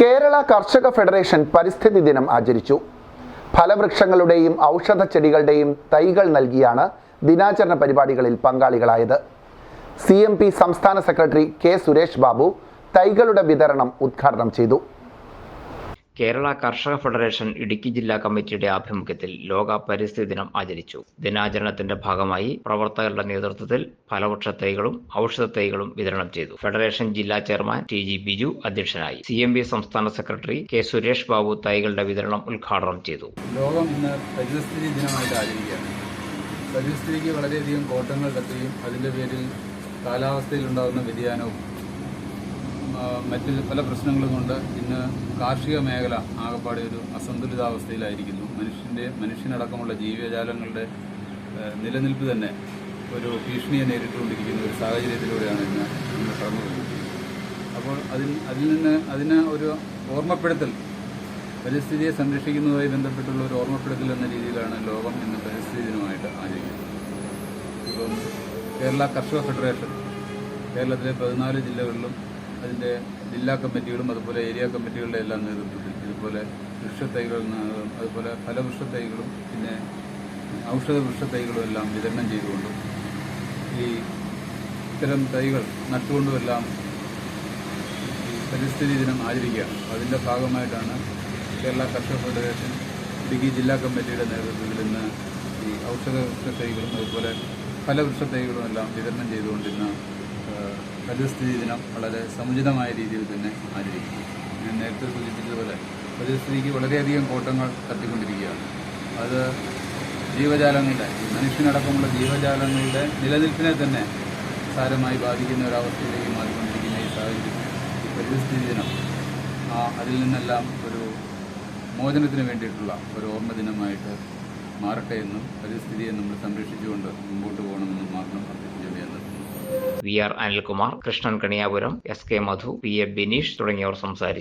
കേരള കർഷക ഫെഡറേഷൻ പരിസ്ഥിതി ദിനം ആചരിച്ചു. ഫലവൃക്ഷങ്ങളുടെയും ഔഷധ ചെടികളുടെയും തൈകൾ നൽകിയാണ് ദിനാചരണ പരിപാടികളിൽ പങ്കാളികളായത്. സി സംസ്ഥാന സെക്രട്ടറി കെ സുരേഷ് ബാബു തൈകളുടെ വിതരണം ഉദ്ഘാടനം ചെയ്തു. കേരള കർഷക ഫെഡറേഷൻ ഇടുക്കി ജില്ലാ കമ്മിറ്റിയുടെ ആഭിമുഖ്യത്തിൽ ലോക പരിസ്ഥിതി ദിനം ആചരിച്ചു. ദിനാചരണത്തിന്റെ ഭാഗമായി പ്രവർത്തകരുടെ നേതൃത്വത്തിൽ ഫലവൃക്ഷ തൈകളും ഔഷധ തൈകളും വിതരണം ചെയ്തു. ഫെഡറേഷൻ ജില്ലാ ചെയർമാൻ ടി ജി ബിജു അധ്യക്ഷനായി. സി എം ബി സംസ്ഥാന സെക്രട്ടറി കെ സുരേഷ് ബാബു തൈകളുടെ വിതരണം ഉദ്ഘാടനം ചെയ്തു. ലോകം ഇന്ന് പരിസ്ഥിതി ദിനമായിട്ട് ആചരിക്കുകയാണ്. പരിസ്ഥിതിക്ക് വളരെയധികം കോട്ടങ്ങൾ തട്ടുകയും അതിന്റെ പേരിൽ കാലാവസ്ഥയിലുണ്ടാകുന്ന വ്യതിയാനവും മറ്റ് പല പ്രശ്നങ്ങളും കൊണ്ട് ഇന്ന് കാർഷിക മേഖല ആകപ്പാടെ ഒരു അസന്തുലിതാവസ്ഥയിലായിരിക്കുന്നു. മനുഷ്യന്റെ മനുഷ്യനടക്കമുള്ള ജീവജാലങ്ങളുടെ നിലനിൽപ്പ് തന്നെ ഒരു ഭീഷണിയെ നേരിട്ടുകൊണ്ടിരിക്കുന്ന ഒരു സാഹചര്യത്തിലൂടെയാണ് ഇന്ന് നമ്മൾ കടന്നു പോകുന്നത് അപ്പോൾ അതിൽ അതിൽ നിന്ന് അതിന് ഒരു ഓർമ്മപ്പെടുത്തൽ പരിസ്ഥിതിയെ സംരക്ഷിക്കുന്നതുമായി ബന്ധപ്പെട്ടുള്ള ഒരു ഓർമ്മപ്പെടുത്തൽ എന്ന രീതിയിലാണ് ലോകം ഇന്ന് പരിസ്ഥിതി ദിനമായിട്ട് ആചരിക്കുന്നത്. ഇപ്പം കേരള കർഷക ഫെഡറേഷൻ കേരളത്തിലെ പതിനാല് ജില്ലകളിലും അതിന്റെ ജില്ലാ കമ്മിറ്റികളും അതുപോലെ ഏരിയ കമ്മിറ്റികളുടെ എല്ലാം നേതൃത്വത്തിൽ ഇതുപോലെ വൃക്ഷത്തൈകൾ അതുപോലെ ഫലവൃക്ഷത്തൈകളും പിന്നെ ഔഷധ വൃക്ഷത്തൈകളും എല്ലാം വിതരണം ചെയ്തുകൊണ്ടും ഈ ഇത്തരം തൈകൾ നട്ടുകൊണ്ടുമെല്ലാം പരിസ്ഥിതി ദിനം ആചരിക്കുകയാണ്. അതിന്റെ ഭാഗമായിട്ടാണ് കേരള കർഷക ഫെഡറേഷൻ ഇടുക്കി ജില്ലാ കമ്മിറ്റിയുടെ നേതൃത്വത്തിൽ ഇന്ന് ഈ ഔഷധ വൃക്ഷ തൈകളും അതുപോലെ ഫലവൃക്ഷ തൈകളും എല്ലാം വിതരണം ചെയ്തുകൊണ്ട് ഇന്ന് ആ, പരിസ്ഥിതി ദിനം വളരെ സമുചിതമായ രീതിയിൽ തന്നെ ആചരിക്കുന്നു. ഞാൻ നേരത്തെ സൂചിപ്പിച്ചതുപോലെ പരിസ്ഥിതിക്ക് വളരെയധികം കോട്ടങ്ങൾ തട്ടിക്കൊണ്ടിരിക്കുകയാണ് അത് ജീവജാലങ്ങളുടെ മനുഷ്യനടക്കമുള്ള ജീവജാലങ്ങളുടെ നിലനിൽപ്പിനെ തന്നെ സാരമായി ബാധിക്കുന്ന ഒരവസ്ഥയിലേക്ക് മാറിക്കൊണ്ടിരിക്കുന്ന ഈ സാഹചര്യത്തിൽ ഈ പരിസ്ഥിതി ദിനം ആ അതിൽ നിന്നെല്ലാം ഒരു മോചനത്തിന് വേണ്ടിയിട്ടുള്ള ഒരു ഓർമ്മ ദിനമായിട്ട് മാറട്ടെ എന്നും പരിസ്ഥിതിയെ നമ്മൾ സംരക്ഷിച്ചുകൊണ്ട് മുമ്പോട്ട് പോകണമെന്നും മാത്രം അഭ്യർത്ഥിച്ചുകൊണ്ട് V R Anilkumar Krishnan Kaniyapuram S K Madhu P A Bineesh തുടങ്ങിയവർ സംസാരിച്ചു.